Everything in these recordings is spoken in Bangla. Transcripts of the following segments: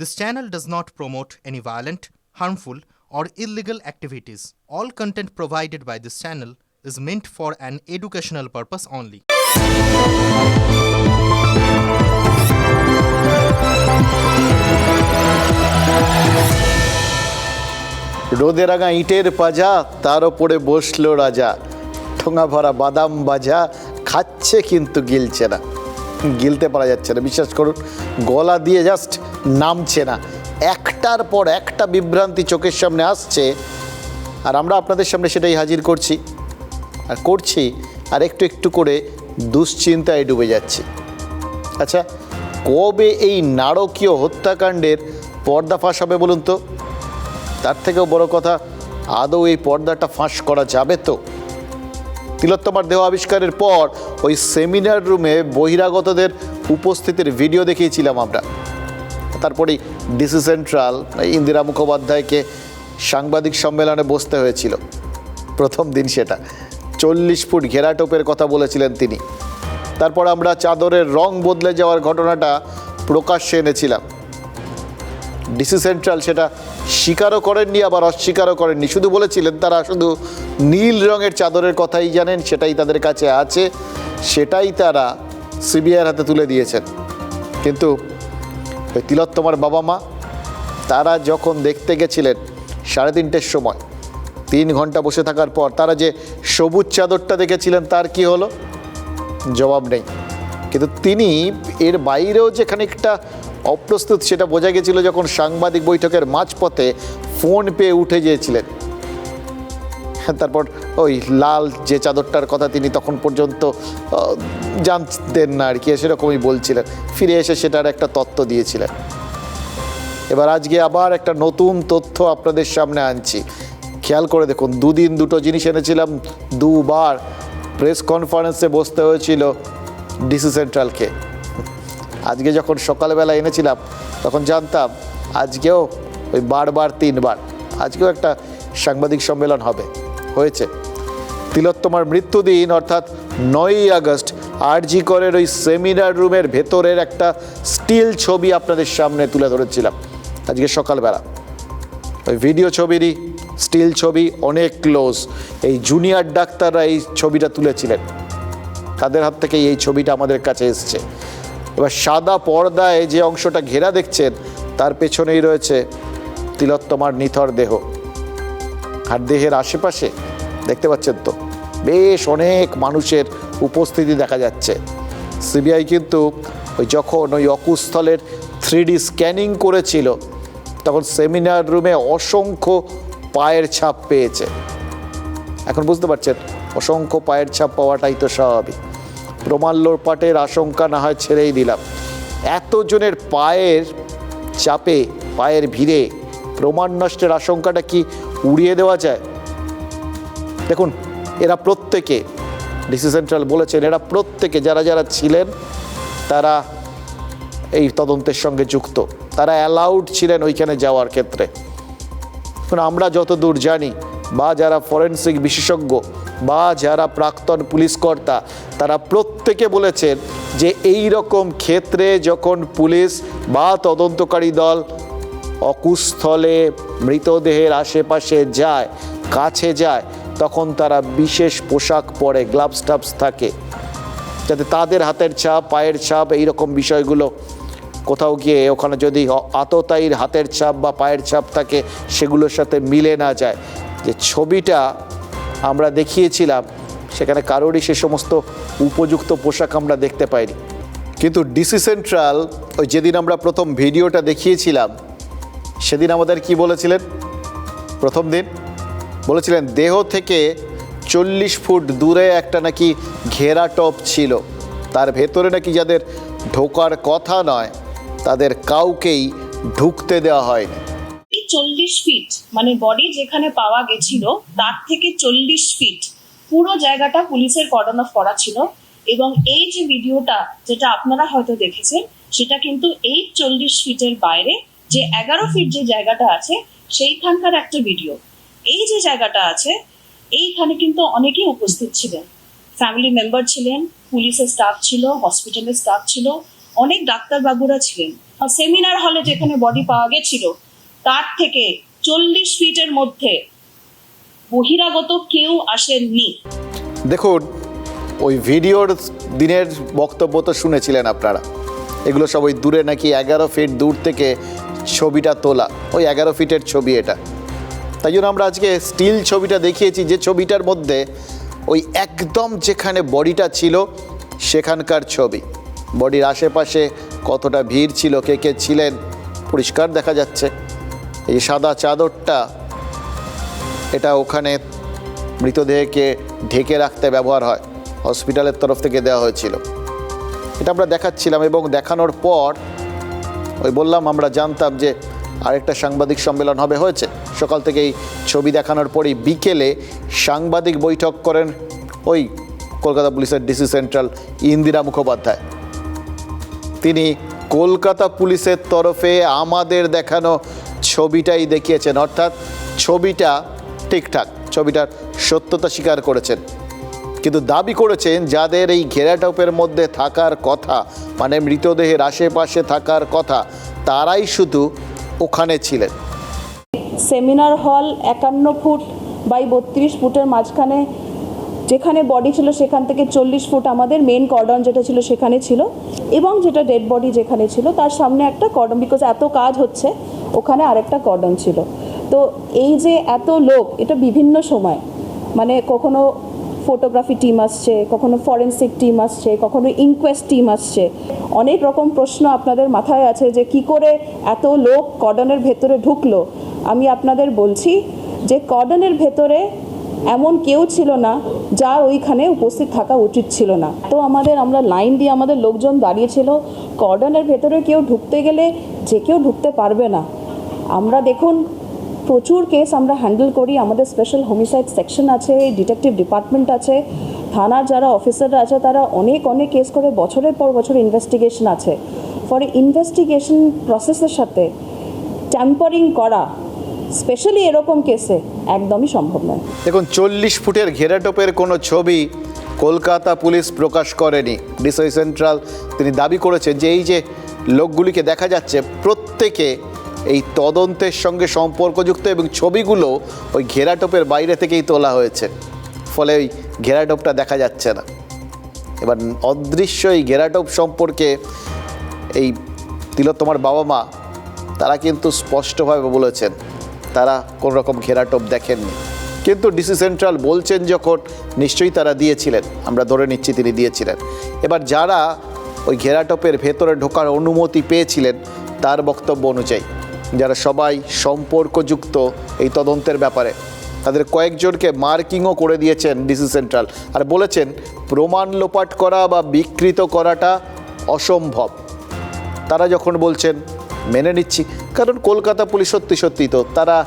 This channel does not promote any violent, harmful, or illegal activities. All content provided by this channel is meant for an educational purpose only. রোদে রাঙা ইটের পাজা তার ওপরে বসল রাজা ঠোঙা ভরা বাদাম বাজা খাচ্ছে কিন্তু গিলছে না গিলতে পারা যাচ্ছে না। বিশ্বাস করুন, গলা দিয়ে জাস্ট নামছে না। একটার পর একটা বিভ্রান্তি চোখের সামনে আসছে। আর আমরা আপনাদের সামনে সেটাই হাজির করছি। আর করছি, আর একটু একটু করে দুশ্চিন্তায় ডুবে যাচ্ছি। আচ্ছা কবে এই নারকীয় হত্যাকাণ্ডের পর্দা ফাঁস হবে বলুন তো? তার থেকেও বড় কথা, আদৌ এই পর্দাটা ফাঁস করা যাবে তো? তিলোত্তমার দেহ আবিষ্কারের পর ওই সেমিনার রুমে বহিরাগতদের উপস্থিতির ভিডিও দেখিয়েছিলাম আমরা। তারপরেই ডিসি সেন্ট্রাল, ইন্দিরা মুখোপাধ্যায়কে সাংবাদিক সম্মেলনে বসতে হয়েছিল। প্রথম দিন সেটা। চল্লিশ ফুট ঘেরাটোপের কথা বলেছিলেন তিনি। তারপর আমরা চাদরের রং বদলে যাওয়ার ঘটনাটা প্রকাশ্যে এনেছিলাম। ডিসি সেন্ট্রাল সেটা স্বীকারও করেননি, আবার অস্বীকারও করেননি। শুধু বলেছিলেন তারা শুধু নীল রঙের চাদরের কথাই জানেন, সেটাই তাদের কাছে আছে, সেটাই তারা সিবিআইয়ের হাতে তুলে দিয়েছেন। কিন্তু ওই তিলোত্তমার বাবা মা, তারা যখন দেখতে গেছিলেন সাড়ে তিনটের সময়, তিন ঘণ্টা বসে থাকার পর, তারা যে সবুজ চাদরটা দেখেছিলেন, তার কি হলো? জবাব নেই। কিন্তু তিনি এর বাইরেও যে খানিকটা অপ্রস্তুত সেটা বোঝা গেছিল যখন সাংবাদিক বৈঠকের মাঝপথে ফোন পেয়ে উঠে গিয়েছিলেন। তারপর ওই লাল যে চাদরটার কথা তিনি তখন পর্যন্ত জানতেন না আর কি, সেরকমই বলছিলেন। ফিরে এসে সেটার একটা তত্ত্ব দিয়েছিলেন। এবার আজকে আবার একটা নতুন তথ্য আপনাদের সামনে আনছি। খেয়াল করে দেখুন, দুদিন দুটো জিনিস এনেছিলাম, দুবার প্রেস কনফারেন্সে বসতে হয়েছিল ডিসি সেন্ট্রালকে। আজকে যখন সকালবেলা এনেছিলাম, তখন জানতাম আজকেও ওই বারবার তিনবার, আজকেও একটা সাংবাদিক সম্মেলন হবে, হয়েছে। তিলোত্তমার মৃত্যুদিন অর্থাৎ নয়ই আগস্ট, আরজি করের ওই সেমিনার রুমের ভেতরের একটা স্টিল ছবি আপনাদের সামনে তুলে ধরেছিলাম আজকে সকালবেলা। ওই ভিডিও ছবিরই স্টিল ছবি, অনেক ক্লোজ। এই জুনিয়র ডাক্তাররা এই ছবিটা তুলেছিলেন। তাদের হাত থেকে এই ছবিটা আমাদের কাছে এসছে। এবার সাদা পর্দায় যে অংশটা ঘেরা দেখছেন, তার পেছনেই রয়েছে তিলোত্তমার নিথর দেহ। আর দেহের আশেপাশে দেখতে পাচ্ছেন তো, বেশ অনেক মানুষের উপস্থিতি দেখা যাচ্ছে। সিবিআই কিন্তু ওই যখন ওই অকুস্থলের থ্রি স্ক্যানিং করেছিল, তখন সেমিনার রুমে অসংখ্য পায়ের ছাপ পেয়েছে। এখন বুঝতে পারছেন, অসংখ্য পায়ের ছাপ পাওয়াটাই তো স্বাভাবিক। প্রমাণ লোপাটের আশঙ্কা না হয় ছেড়েই দিলাম। এতজনের পায়ের চাপে, পায়ের ভিড়ে প্রমাণ নষ্টের আশঙ্কাটা কি উড়িয়ে দেওয়া যায়? দেখুন, এরা প্রত্যেকে, ডিসি সেন্ট্রাল বলেছেন, এরা প্রত্যেকে যারা যারা ছিলেন, তারা এই তদন্তের সঙ্গে যুক্ত। তারা অ্যালাউড ছিলেন ওইখানে যাওয়ার ক্ষেত্রে। আমরা যতদূর জানি, বা যারা ফরেন্সিক বিশেষজ্ঞ বা যারা প্রাক্তন পুলিশ কর্তা, তারা প্রত্যেকে বলেছেন যে এই রকম ক্ষেত্রে যখন পুলিশ বা তদন্তকারী দল অকুস্থলে মৃতদেহের আশেপাশে যায়, কাছে যায়, তখন তারা বিশেষ পোশাক পরে গ্লাভস টাভস থাকে। যাতে তাদের হাতের ছাপ, পায়ের ছাপ এইরকম বিষয়গুলো কোথাও গিয়ে ওখানে যদি আততায়ীর হাতের ছাপ বা পায়ের ছাপ থাকে, সেগুলোর সাথে মিলে না যায়। যে ছবিটা আমরা দেখিয়েছিলাম। সেখানে কারোরই সে সমস্ত উপযুক্ত পোশাক আমরা দেখতে পাইনি। কিন্তু ডিসি সেন্ট্রাল ওই যেদিন আমরা প্রথম ভিডিওটা দেখিয়েছিলাম, সেদিন আমাদের কি বলেছিলেন? প্রথম দিন বলেছিলেন, দেহ থেকে চল্লিশ ফুট দূরে একটা নাকি ঘেরা টপ ছিল। তার ভেতরে নাকি যাদের ঢোকার কথা নয়, তাদের কাউকেই ঢুকতে দেওয়া হয়নি। চল্লিশ ফিট মানে বডি যেখানে পাওয়া গেছিল, তার থেকে চল্লিশ ফিট পুরো জায়গাটা পুলিশের কর্ডন অফ করা ছিল। এবং এই যে ভিডিওটা, যেটা আপনারা হয়তো দেখেছেন, সেটা কিন্তু এই চল্লিশ ফিটের বাইরে যে এগারো ফিট যে জায়গাটা আছে, সেইখানকার একটা ভিডিও এই যে জায়গাটা আছে, এইখানে কিন্তু অনেকেই উপস্থিত ছিলেন। ফ্যামিলি মেম্বার ছিলেন, পুলিশের স্টাফ ছিল হসপিটালের স্টাফ ছিল, অনেক ডাক্তারবাবুরা ছিলেন। সেমিনার হলে যেখানে বডি পাওয়া গেছিল তার থেকে চল্লিশ ফিটের মধ্যে বহিরাগত কেউ আসেননি। দেখুন, ওই ভিডিওর দিনের বক্তব্য তো শুনেছিলেন আপনারা। এগুলো সব ওই দূরে নাকি এগারো ফিট দূর থেকে ছবিটা তোলা। ওই এগারো ফিটের ছবি এটা। তাই জন্য আমরা আজকে স্টিল ছবিটা দেখিয়েছি যে ছবিটার মধ্যে ওই একদম যেখানে বডিটা ছিল, সেখানকার ছবি। বডির আশেপাশে কতটা ভিড় ছিল, কে কে ছিলেন, পরিষ্কার দেখা যাচ্ছে। এই সাদা চাদরটা, এটা ওখানে মৃতদেহকে ঢেকে রাখতে ব্যবহার হয়, হসপিটালের তরফ থেকে দেওয়া হয়েছিল। এটা আমরা দেখাচ্ছিলাম এবং দেখানোর পর, ওই বললাম, আমরা জানতাম যে আরেকটা সাংবাদিক সম্মেলন হবে, হয়েছে। সকাল থেকে এই ছবি দেখানোর পরই বিকেলে সাংবাদিক বৈঠক করেন ওই কলকাতা পুলিশের ডিসি সেন্ট্রাল ইন্দিরা মুখোপাধ্যায়। তিনি কলকাতা পুলিশের তরফে আমাদের দেখানো ছবিটাই দেখিয়েছেন, অর্থাৎ ছবিটা ঠিকঠাক, ছবিটার সত্যতা স্বীকার করেছেন। কিন্তু দাবি করেছেন যাদের এই ঘেরাটোপের মধ্যে থাকার কথা মানে মৃতদেহের আশেপাশে থাকার কথা, তারাই শুধু ওখানে ছিলেন। সেমিনার হল একান্ন ফুট বাই বত্রিশ ফুটের মাঝখানে, যেখানে বডি ছিল সেখান থেকে চল্লিশ ফুট আমাদের মেন কর্ডন যেটা ছিল সেখানে ছিল, এবং যেটা ডেড বডি যেখানে ছিল, তার সামনে একটা কর্ডন বিকজ এত কাজ হচ্ছে ওখানে আরেকটা কর্ডন ছিল। তো এই যে এত লোক, এটা বিভিন্ন সময়। মানে কখনো ফটোগ্রাফি টিম আসছে, কখনো ফরেন্সিক টিম আসছে, কখনো ইনকোয়েস্ট টিম আসছে। অনেক রকম প্রশ্ন আপনাদের মাথায় আছে যে কি করে এত লোক কর্ডনের ভেতরে ঢুকলো। আমি আপনাদের বলছি যে কর্ডনের ভেতরে এমন কেউ ছিল না, যার ওইখানে উপস্থিত থাকা উচিত ছিল না। তো আমাদের, আমরা লাইন দিয়ে আমাদের লোকজন দাঁড়িয়েছিল কর্ডনের ভেতরে কেউ ঢুকতে গেলে যে কেউ ঢুকতে পারবে না। আমরা দেখুন, প্রচুর কেস আমরা হ্যান্ডেল করি। আমাদের স্পেশাল হোমিসাইড সেকশন আছে ডিটেকটিভ ডিপার্টমেন্ট আছে, থানার যারা অফিসাররা আছে, তারা অনেক অনেক কেস করে। বছরের পর বছর ইনভেস্টিগেশন আছে। ফলে ইনভেস্টিগেশন প্রসেসের সাথে ট্যাম্পারিং করা স্পেশালি এরকম কেসে একদমই সম্ভব নয়। দেখুন, চল্লিশ ফুটের ঘেরাটোপের কোনো ছবি কলকাতা পুলিশ প্রকাশ করেনি। ডিসি সেন্ট্রাল তিনি দাবি করেছেন যে, এই যে লোকগুলিকে দেখা যাচ্ছে, প্রত্যেকে এই তদন্তের সঙ্গে সম্পর্কযুক্ত এবং ছবিগুলো ওই ঘেরাটোপের বাইরে থেকেই তোলা হয়েছে। ফলে ওই ঘেরাটোপটা দেখা যাচ্ছে না। এবার অদৃশ্য এই ঘেরাটোপ সম্পর্কে এই তিলোত্তমার বাবা মা, তারা কিন্তু স্পষ্টভাবে বলেছেন, তারা কোনো রকম ঘেরাটোপ দেখেননি। কিন্তু ডিসি সেন্ট্রাল বলছেন যখন, নিশ্চয়ই তারা দিয়েছিলেন, আমরা ধরে নিচ্ছি তিনি দিয়েছিলেন। এবার যারা ওই ঘেরাটোপের ভেতরে ঢোকার অনুমতি পেয়েছিলেন, তার বক্তব্য অনুযায়ী যারা সবাই সম্পর্কযুক্ত এই তদন্তের ব্যাপারে। তাদের কয়েকজনকে মার্কিংও করে দিয়েছেন ডিসি সেন্ট্রাল আর বলেছেন, প্রমাণ লোপাট করা বা বিকৃত করাটা অসম্ভব। তারা যখন বলছেন, মেনে নিচ্ছি, কারণ কলকাতা পুলিশ সত্যি সত্যি তো, তারা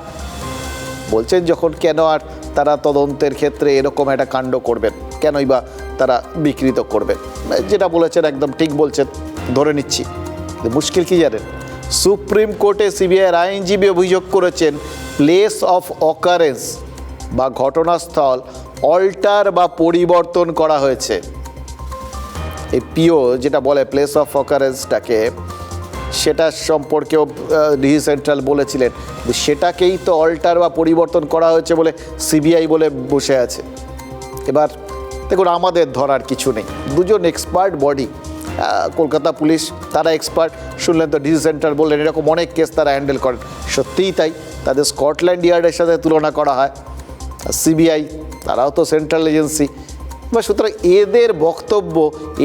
বলছেন যখন, কেন আর তারা তদন্তের ক্ষেত্রে এরকম একটা কাণ্ড করবেন? কেনই বা তারা বিকৃত করবেন? যেটা বলেছেন, একদম ঠিক বলছেন, ধরে নিচ্ছি। মুশকিল কি জানেন? সুপ্রিম কোর্টে সিবিআইয়ের আইনজীবী অভিযোগ করেছেন প্লেস অফ অকারেন্স বা ঘটনাস্থল অল্টার বা পরিবর্তন করা হয়েছে। এই পিও যেটা বলে প্লেস অফ অকারেন্সটাকে সেটা সম্পর্কেও ডিজি সেন্ট্রাল বলেছিলেন সেটাকেই তো অল্টার বা পরিবর্তন করা হয়েছে বলে সিবিআই বলে বসে আছে। এবার দেখুন, আমাদের ধরার কিছু নেই। দুজন এক্সপার্ট বডি কলকাতা পুলিশ, তারা এক্সপার্ট শুনলেন তো ডিজি সেন্ট্রাল বললেন, এরকম অনেক কেস তারা হ্যান্ডেল করেন। সত্যিই তাই, তাদের স্কটল্যান্ড ইয়ার্ডের সাথে তুলনা করা হয়। সিবিআই তারাও তো সেন্ট্রাল এজেন্সি বা সুতরাং এদের বক্তব্য,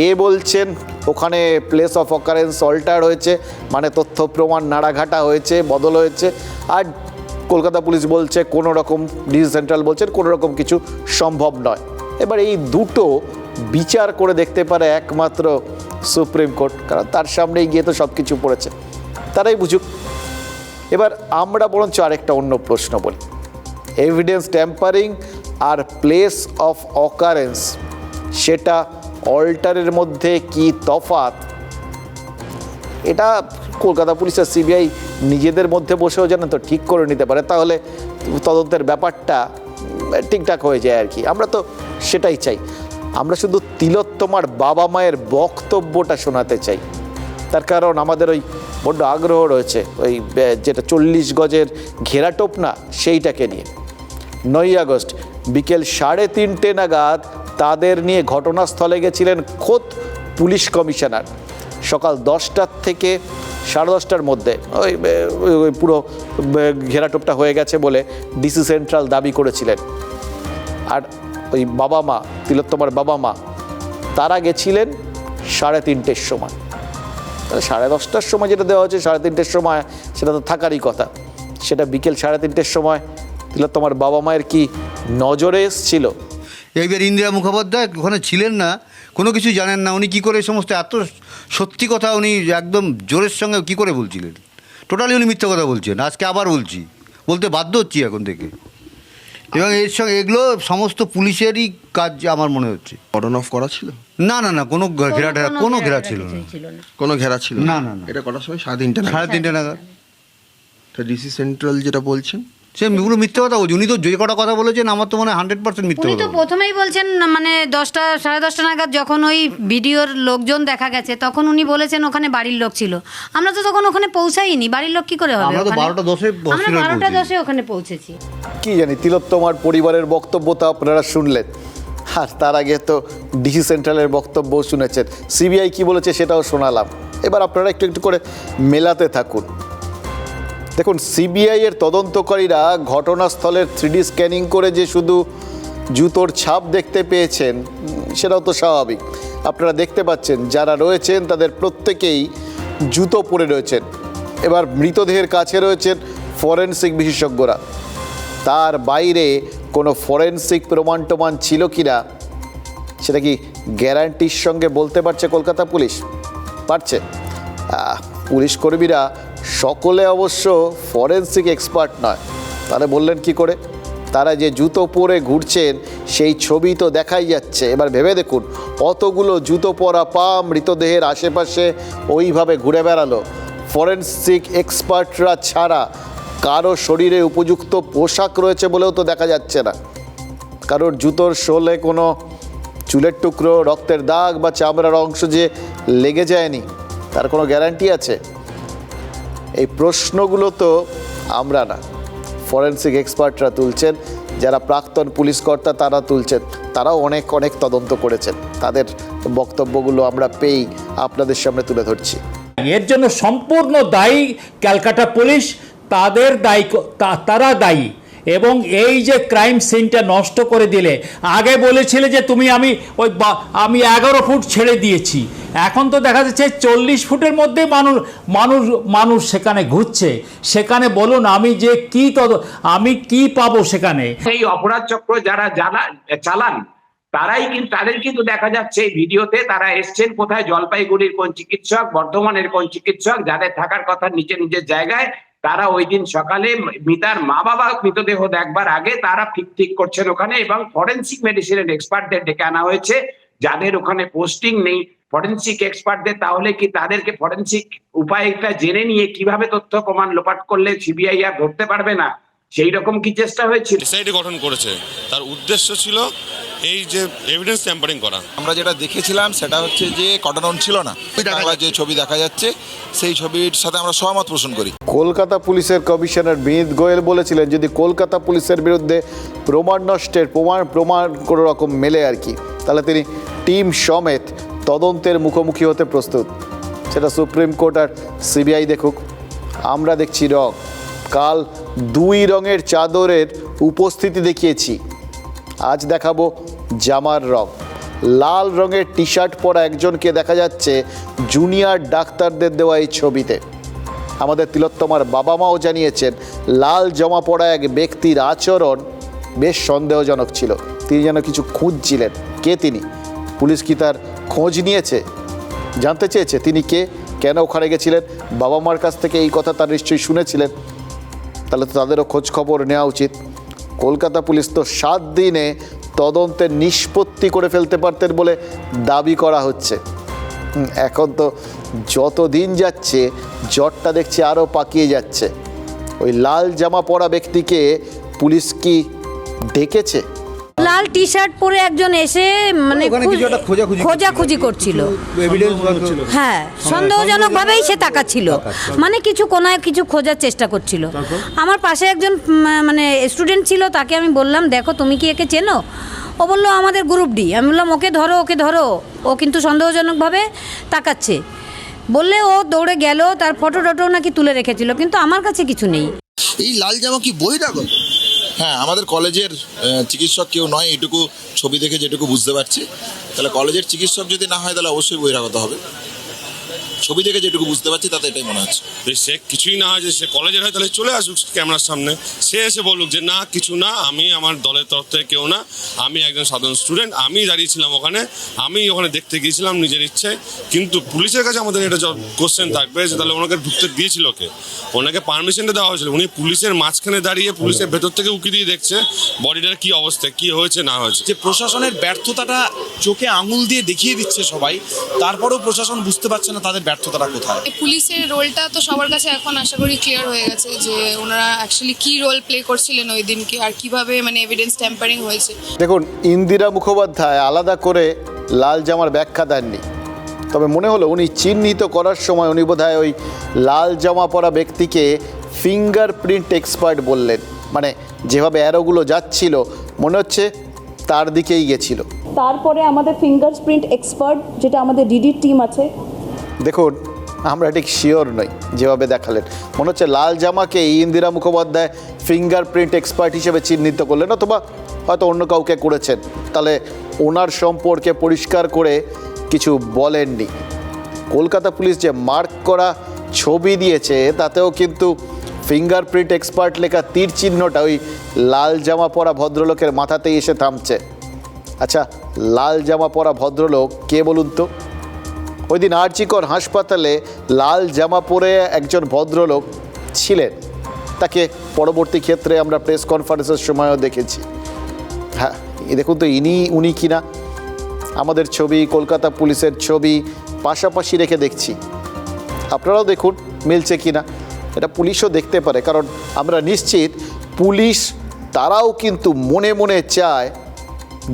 এ বলছেন, ওখানে প্লেস অফ অকারেন্স অল্টার হয়েছে মানে তথ্য প্রমাণ নাড়াঘাটা হয়েছে, বদল হয়েছে। আর কলকাতা পুলিশ বলছে, কোনো রকম ডিজি সেন্ট্রাল বলছেন, কোনো রকম কিছু সম্ভব নয়। এবার এই দুটো বিচার করে দেখতে পারে একমাত্র সুপ্রিম কোর্ট, কারণ তার সামনেই গিয়ে তো সব কিছু পড়েছে। তারাই বুঝুক। এবার আমরা বরঞ্চ আরেকটা অন্য প্রশ্ন বলি। এভিডেন্স ট্যাম্পারিং আর প্লেস অফ অকারেন্স সেটা অল্টারের মধ্যে কি তফাৎ? এটা কলকাতা পুলিশের সিবিআই নিজেদের মধ্যে বসেও যেন তো, ঠিক করে নিতে পারে। তাহলে তদন্তের ব্যাপারটা ঠিকঠাক হয়ে যায় আর কি। আমরা তো সেটাই চাই। আমরা শুধু তিলোত্তমার বাবা মায়ের বক্তব্যটা শোনাতে চাই। তার কারণ আমাদের ওই বড্ড আগ্রহ রয়েছে, ওই যেটা চল্লিশ গজের ঘেরাটোপ না, সেইটাকে নিয়ে। নয়ই আগস্ট, বিকেল সাড়ে তিনটে নাগাদ তাদের নিয়ে ঘটনাস্থলে গেছিলেন খোদ পুলিশ কমিশনার। সকাল দশটার থেকে সাড়ে দশটার মধ্যে, ওই- ওই পুরো ঘেরাটোপটা হয়ে গেছে বলে ডিসি সেন্ট্রাল দাবি করেছিলেন। আর ওই বাবা মা, তিলোত্তমার বাবা মা, তারা গেছিলেন সাড়ে তিনটের সময়। তাহলে সাড়ে দশটার সময় যেটা দেওয়া হচ্ছে সাড়ে তিনটের সময় সেটা তো থাকারই কথা। সেটা বিকেল সাড়ে তিনটের সময় তিলোত্তমার বাবা মায়ের কি নজরে এসছিল? এইবার ইন্দিরা মুখোপাধ্যায় ওখানে ছিলেন না, কোনো কিছু জানেন না, উনি কী করে সমস্ত এত সত্যি কথা উনি একদম জোরের সঙ্গে কী করে বলছিলেন? টোটালি উনি মিথ্যা কথা বলছেন, আজকে আবার বলছি। বলতে বাধ্য হচ্ছি এখন থেকে। এবং এর সঙ্গে এগুলো সমস্ত পুলিশেরই কাজ আমার মনে হচ্ছে। কর্ডন অফ করা ছিল? না না না কোনো ঘেরা টেরা কোনো ঘেরা ছিল না। কোনো ঘেরা ছিল না, না, না। এটা কটার সময় সাড়ে তিনটে সাড়ে তিনটে নাগাদ। ডিসি সেন্ট্রাল যেটা বলছেন? সে পুরো মিথ্যে কথা বলছে। উনি তো যে কটা কথা বলেছেন আমার তো মনে হান্ড্রেড পার্সেন্ট মিথ্যে উনি তো প্রথমেই বলছেন মানে দশটা সাড়ে দশটা নাগাদ যখন ওই ভিডিওর লোকজন দেখা গেছে তখন উনি বলেছেন ওখানে বাড়ির লোক ছিল। আমরা তো তখন ওখানে পৌঁছাইনি। বাড়ির লোক কি করে হবে আমরা তো? 12টা দশে আমরা বারোটা দশে ওখানে পৌঁছেছি। কি জানি, তিলোত্তমার পরিবারের বক্তব্য তো আপনারা শুনলেন। আর তার আগে তো ডিসি সেন্ট্রালের বক্তব্য শুনেছেন। সিবিআই কি বলেছে সেটাও শোনালাম। এবার আপনারা একটু একটু করে মেলাতে থাকুন। দেখুন, সিবিআই এর তদন্তকারীরা ঘটনাস্থলের থ্রিডি স্ক্যানিং করে যে শুধু জুতোর ছাপ দেখতে পেয়েছেন, সেটাও তো স্বাভাবিক। আপনারা দেখতে পাচ্ছেন, যারা রয়েছেন তাদের প্রত্যেকেই জুতো পরে রয়েছেন। এবার মৃতদেহের কাছে রয়েছেন ফরেনসিক বিশেষজ্ঞরা। তার বাইরে কোনো ফরেন্সিক প্রমাণ টমান ছিল কি না সেটা কি গ্যারান্টির সঙ্গে বলতে পারছে কলকাতা পুলিশ? পারছে। পুলিশ কর্মীরা সকলে অবশ্য ফরেন্সিক এক্সপার্ট নয়। তাহলে বললেন কি করে? তারা যে জুতো পরে ঘুরছেন, সেই ছবি তো দেখাই যাচ্ছে। এবার ভেবে দেখুন, অতগুলো জুতো পরা পা মৃতদেহের আশেপাশে ওইভাবে ঘুরে বেড়ালো। ফরেন্সিক এক্সপার্টরা ছাড়া কারও শরীরে উপযুক্ত পোশাক রয়েছে বলেও তো দেখা যাচ্ছে না। কারোর জুতোর শোলে কোনো চুলের টুকরো, রক্তের দাগ বা চামড়ার অংশ যে লেগে যায়নি, তার কোনো গ্যারান্টি আছে? এই প্রশ্নগুলো তো আমরা না। ফরেন্সিক এক্সপার্টরা তুলছেন, যারা প্রাক্তন পুলিশ কর্তা তারা তুলছেন, তারাও অনেক অনেক তদন্ত করেছেন। তাদের বক্তব্যগুলো আমরা পেয়েই আপনাদের সামনে তুলে ধরছি। এর জন্য সম্পূর্ণ দায়ী ক্যালকাটা পুলিশ তাদের দায়ী তারা দায়ী। এবং এই যে ক্রাইম সিনটা নষ্ট করে দিলে, আগে বলেছিলে যে তুমি আমি ওই আমি এগারো ফুট ছেড়ে দিয়েছি। এখন তো দেখা যাচ্ছে চল্লিশ ফুটের মধ্যে মানুষ মানুষ মানুষ সেখানে ঘুরছে। সেখানে বলুন, আমি যে কি তদ, আমি কি পাবো সেখানে? এই অপরাধ চক্র যারা জানা, চালান, তারাই কিন্তু, তাদের কিন্তু দেখা যাচ্ছে এই ভিডিওতে তারা এসছেন কোথায়? জলপাইগুড়ির কোন চিকিৎসক, বর্ধমানের কোন চিকিৎসক, যাদের থাকার কথা নিজের নিজের জায়গায় তারা ওই দিন সকালে মিতার মা বাবা মৃতদেহ দেখবার আগে তারা ঠিক ঠিক করছেন ওখানে এবং ফরেন্সিক মেডিসিনের এক্সপার্টদের ডেকে আনা হয়েছে। যাদের ওখানে পোস্টিং নেই ফরেন্সিক এক্সপার্টদের তাহলে কি তাদেরকে ফরেন্সিক উপায়টা জেনে নিয়ে কীভাবে তথ্য প্রমাণ লোপাট করলে সিবিআই আর ধরতে পারবে না? সেই রকম কি চেষ্টা হয়েছিল? গঠন করেছে। তার উদ্দেশ্য ছিল এই যে এভিডেন্স ট্যাম্পারিং করা। আমরা যেটা দেখেছিলাম সেটা হচ্ছে যে কটন ছিল না। বাংলা যে ছবি দেখা যাচ্ছে সেই ছবির সাথে আমরা সহমত পোষণ করি। কলকাতা পুলিশের কমিশনার বিনীত গোয়েল বলেছিলেন যদি কলকাতা পুলিশের বিরুদ্ধে প্রমাণ নষ্টের প্রমাণ প্রমাণ কোনো রকম মেলে আর কি তাহলে তিনি টিম সমেত তদন্তের মুখোমুখি হতে প্রস্তুত। সেটা সুপ্রিম কোর্ট আর সিবিআই দেখুক। আমরা দেখছি রং। কাল দুই রঙের চাদরের উপস্থিতি দেখিয়েছি। আজ দেখাবো জামার রং। লাল রঙের টি শার্ট পরা একজনকে দেখা যাচ্ছে জুনিয়র ডাক্তারদের দেওয়া এই ছবিতে। আমাদের তিলোত্তমার বাবা মাও জানিয়েছেন, লাল জামা পরা এক ব্যক্তির আচরণ বেশ সন্দেহজনক ছিল। তিনি যেন কিছু খুঁজছিলেন। কে তিনি? পুলিশ কি তার খোঁজ নিয়েছে? জানতে চেয়েছে তিনি কে? কেন ওখানে গেছিলেন? বাবা মার কাছ থেকে এই কথা তার নিশ্চয়ই শুনেছিলেন। তাহলে তো তাদেরও খোঁজ খবর নেওয়া উচিত। কলকাতা পুলিশ তো সাত দিনে তদন্তের নিষ্পত্তি করে ফেলতে পারতেন বলে দাবি করা হচ্ছে। এখন তো যত দিন যাচ্ছে, জ্বরটা দেখছি আরও পাকিয়ে যাচ্ছে। ওই লাল জামা পরা ব্যক্তিকে পুলিশ কি ডেকেছে? লাল টি শার্ট পরে একজন এসে মানে খোঁজাখুঁজি করছিল। হ্যাঁ সন্দেহজনক ভাবেই সে তাকাচ্ছিল মানে কিছু কোনায় কিছু খোঁজার চেষ্টা করছিল। আমার পাশে একজন মানে স্টুডেন্ট ছিল তাকে আমি বললাম দেখো তুমি কি একে চেনো? ও বলল আমাদের গ্রুপ ডি আমি বললাম ওকে ধরো ওকে ধরো। ও কিন্তু সন্দেহজনকভাবে তাকাচ্ছে। বললে ও দৌড়ে গেল তার ফটো টটো নাকি তুলে রেখেছিল কিন্তু আমার কাছে কিছু নেই। এই লাল জামা কি বহিরাগত হ্যাঁ আমাদের কলেজের চিকিৎসক কেউ নয় এটুকু ছবি দেখে যেটুকু বুঝতে পারছি। তাহলে কলেজের চিকিৎসক যদি না হয়, তাহলে অবশ্যই বহিরাগত হবে। ছবি দেখে যেটুকু বুঝতে পারছি তাতে এটাই মনে হচ্ছে। যে সে কিছুই না হয় যে সে কলেজের হয় তাহলে চলে আসুক ক্যামেরার সামনে। সে এসে বলুক যে না কিছু না আমি আমার দলের তরফ থেকে কেউ না আমি একজন সাধারণ স্টুডেন্ট আমি দাঁড়িয়েছিলাম ওখানে আমি ওখানে দেখতে গিয়েছিলাম নিজের ইচ্ছায় কিন্তু পুলিশের কাছে আমাদের এটা কোশ্চেন থাকবে যে তাহলে ওনাকে ঢুকতে দিয়েছিল কে? ওনাকে পারমিশনটা দেওয়া হয়েছিল। উনি পুলিশের মাঝখানে দাঁড়িয়ে পুলিশের ভেতর থেকে উকি দিয়ে দেখছে বডিটার কি অবস্থা কি হয়েছে না হয়েছে। যে প্রশাসনের ব্যর্থতাটা চোখে আঙুল দিয়ে দেখিয়ে দিচ্ছে সবাই তারপরেও প্রশাসন বুঝতে পারছে না তাদের ব্যর্থতাটা কোথায়? পুলিশের রোলটা তো সবার কাছে এখন আশা করি ক্লিয়ার হয়ে গেছে যে ওনারা অ্যাকচুয়ালি কি রোল প্লে করছিলেন ওই দিনকে আর কীভাবে মানে এভিডেন্স ট্যাম্পারিং হয়েছে। দেখুন ইন্দিরা মুখোপাধ্যায় আলাদা করে লাল জামার ব্যাখ্যা দেননি। তবে মনে হলো উনি চিহ্নিত করার সময় উনি বোধহয় ওই লাল জামা পরা ব্যক্তিকে ফিঙ্গার প্রিন্ট এক্সপার্ট বললেন। মানে যেভাবে অ্যারোগুলো যাচ্ছিল মনে হচ্ছে তার দিকেই গেছিল। তারপরে আমাদের ফিঙ্গার প্রিন্ট এক্সপার্ট যেটা আমাদের ডিডির টিম আছে দেখুন, আমরা ঠিক শিওর নই যেভাবে দেখালেন। মনে হচ্ছে লাল জামাকে ইন্দিরা মুখোপাধ্যায় ফিঙ্গারপ্রিন্ট এক্সপার্ট হিসেবে চিহ্নিত করলেন, অথবা হয়তো অন্য কাউকে করেছেন। তাহলে ওনার সম্পর্কে পরিষ্কার করে কিছু বলেননি। কলকাতা পুলিশ যে মার্ক করা ছবি দিয়েছে, তাতেও কিন্তু ফিঙ্গারপ্রিন্ট এক্সপার্ট লেখা তীর চিহ্নটা ওই লাল জামা পরা ভদ্রলোকের মাথাতেই এসে থামছে। আচ্ছা লাল জামা পরা ভদ্রলোক কে বলুন তো? ওই দিন আরজিকর হাসপাতালে লাল জামা পরে একজন ভদ্রলোক ছিলেন। তাকে পরবর্তী ক্ষেত্রে আমরা প্রেস কনফারেন্সের সময়ও দেখেছি। হ্যাঁ দেখুন তো ইনি, উনি কিনা। আমাদের ছবি, কলকাতা পুলিশের ছবি পাশাপাশি রেখে দেখছি। আপনারাও দেখুন মিলছে কিনা। এটা পুলিশও দেখতে পারে, কারণ আমরা নিশ্চিত পুলিশ তারাও কিন্তু মনে মনে চায়,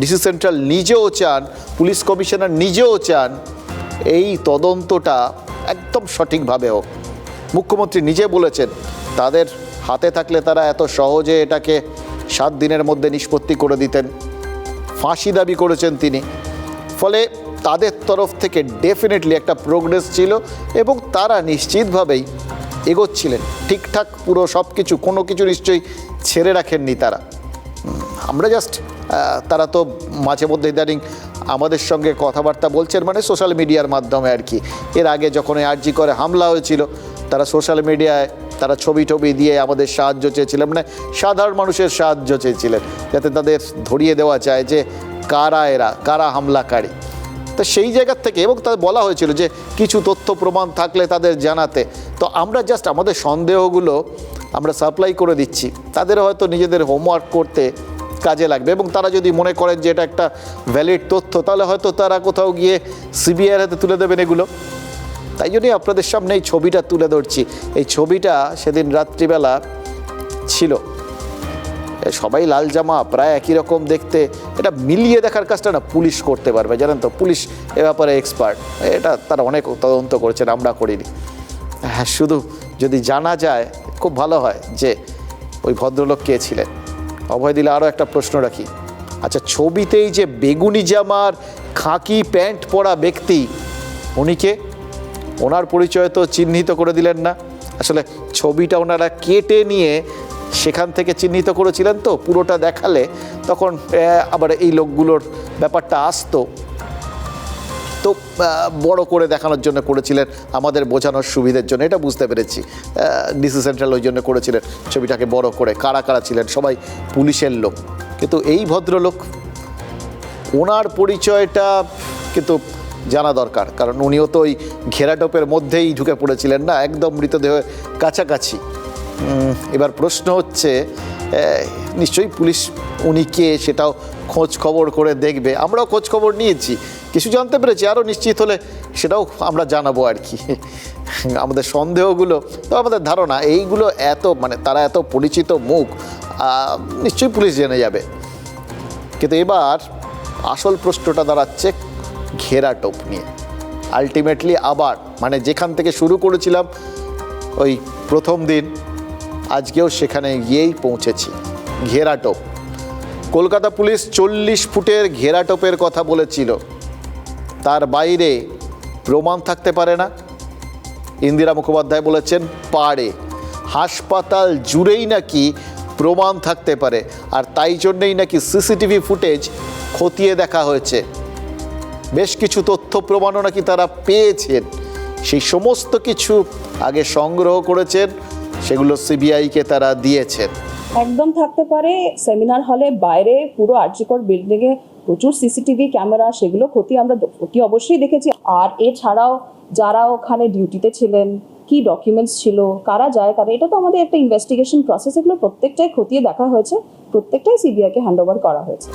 ডিসি সেন্ট্রাল নিজেও চান, পুলিশ কমিশনার নিজেও চান এই তদন্তটা একদম সঠিকভাবে হোক মুখ্যমন্ত্রী নিজে বলেছেন, তাদের হাতে থাকলে তারা এত সহজে এটাকে সাত দিনের মধ্যে নিষ্পত্তি করে দিতেন। ফাঁসি দাবি করেছেন তিনি। ফলে তাদের তরফ থেকে ডেফিনেটলি একটা প্রোগ্রেস ছিল এবং তারা নিশ্চিতভাবেই এগোচ্ছিলেন। ঠিকঠাক পুরো সব কিছু কোনো কিছু নিশ্চয়ই ছেড়ে রাখেননি তারা। আমরা জাস্ট তারা তো মাঝে মধ্যে ইদানিং আমাদের সঙ্গে কথাবার্তা বলছেন মানে সোশ্যাল মিডিয়ার মাধ্যমে আর কি। এর আগে যখন আরজি করে হামলা হয়েছিল, তারা সোশ্যাল মিডিয়ায় তারা ছবি টবি দিয়ে আমাদের সাহায্য চেয়েছিলেন মানে সাধারণ মানুষের সাহায্য চেয়েছিলেন, যাতে তাদের ধরিয়ে দেওয়া যায় যে কারা এরা, কারা হামলাকারী। তো সেই জায়গার থেকে এবং তাদের বলা হয়েছিল যে কিছু তথ্য প্রমাণ থাকলে তাদের জানাতে। তো আমরা জাস্ট আমাদের সন্দেহগুলো আমরা সাপ্লাই করে দিচ্ছি। তাদের হয়তো নিজেদের হোমওয়ার্ক করতে কাজে লাগবে। এবং তারা যদি মনে করেন যে এটা একটা ভ্যালিড তথ্য, তাহলে হয়তো তারা কোথাও গিয়ে সিবিআইয়ের হাতে তুলে দেবেন এগুলো। তাই জন্যই আপনাদের সামনে এই ছবিটা তুলে ধরছি। এই ছবিটা সেদিন রাত্রিবেলা ছিল। সবাই লাল জামা, প্রায় একই রকম দেখতে। এটা মিলিয়ে দেখার কাজটা না, পুলিশ করতে পারবে, জানেন তো? পুলিশ এ ব্যাপারে এক্সপার্ট এটা তারা অনেক তদন্ত করেছেন, আমরা করিনি। হ্যাঁ শুধু যদি জানা যায়, খুব ভালো হয় যে ওই ভদ্রলোক কে ছিলেন। অভয় দিলে আরও একটা প্রশ্ন রাখি। আচ্ছা ছবিতেই যে বেগুনি জামার খাঁকি প্যান্ট পরা ব্যক্তি, উনি কে? ওনার পরিচয় তো চিহ্নিত করে দিলেন না। আসলে ছবিটা ওনারা কেটে নিয়ে সেখান থেকে চিহ্নিত করেছিলেন তো, পুরোটা দেখালে। তখন আবার এই লোকগুলোর ব্যাপারটা আসতো। তো বড় করে দেখানোর জন্য করেছিলেন, আমাদের বোঝানোর সুবিধের জন্য, এটা বুঝতে পেরেছি। ডিসি সেন্ট্রাল ওই জন্য করেছিলেন, ছবিটাকে বড় করে, কারা কারা ছিলেন, সবাই পুলিশের লোক। কিন্তু এই ভদ্রলোক, ওনার পরিচয়টা কিন্তু জানা দরকার, কারণ উনিও তো ওই ঘেরাটোপের মধ্যেই ঢুকে পড়েছিলেন না, একদম মৃতদেহের কাছাকাছি। এবার প্রশ্ন হচ্ছে নিশ্চয়ই পুলিশ উনি কে, সেটাও খোঁজ খবর করে দেখবে। আমরাও খোঁজ খবর নিয়েছি। কিছু জানতে পেরেছি, আরও নিশ্চিত হলে সেটাও আমরা জানাব আর কি। আমাদের সন্দেহগুলো, তো আমাদের ধারণা, এইগুলো এত মানে তারা এত পরিচিত মুখ নিশ্চয়ই পুলিশ জেনে যাবে। কিন্তু এবার আসল প্রশ্নটা দাঁড়াচ্ছে ঘেরাটোপ নিয়ে। আলটিমেটলি আবার মানে যেখান থেকে শুরু করেছিলাম, ওই প্রথম দিন, আজকেও সেখানে গিয়েই পৌঁছেছি। ঘেরাটোপ কলকাতা পুলিশ চল্লিশ ফুটের ঘেরাটোপের কথা বলেছিল। তার বাইরে প্রমাণ থাকতে পারে না। ইন্দিরা মুখোপাধ্যায় বলেছেন, পারে। হাসপাতাল জুড়েই নাকি প্রমাণ থাকতে পারে। আর তাই জন্যেই নাকি সিসিটিভি ফুটেজ খতিয়ে দেখা হয়েছে। বেশ কিছু তথ্য প্রমাণও নাকি তারা পেয়েছেন। সেই সমস্ত কিছু আগে সংগ্রহ করেছেন, সেগুলো সিবিআইকে তারা দিয়েছেন। একদম থাকতে পারে। সেমিনার হলে বাইরে পুরো আর্জিকর বিল্ডিংয়ে প্রচুর সিসিটিভি ক্যামেরা সেগুলো ক্ষতি আমরা ক্ষতি অবশ্যই দেখেছি। আর এছাড়াও যারা ওখানে ডিউটিতে ছিলেন, কি ডকুমেন্টস ছিল, কারা যায়, কারা এটা তো আমাদের একটা ইনভেস্টিগেশন প্রসেস এগুলো প্রত্যেকটাই খতিয়ে দেখা হয়েছে। প্রত্যেকটাই সিবিআইকে হ্যান্ড ওভার করা হয়েছে।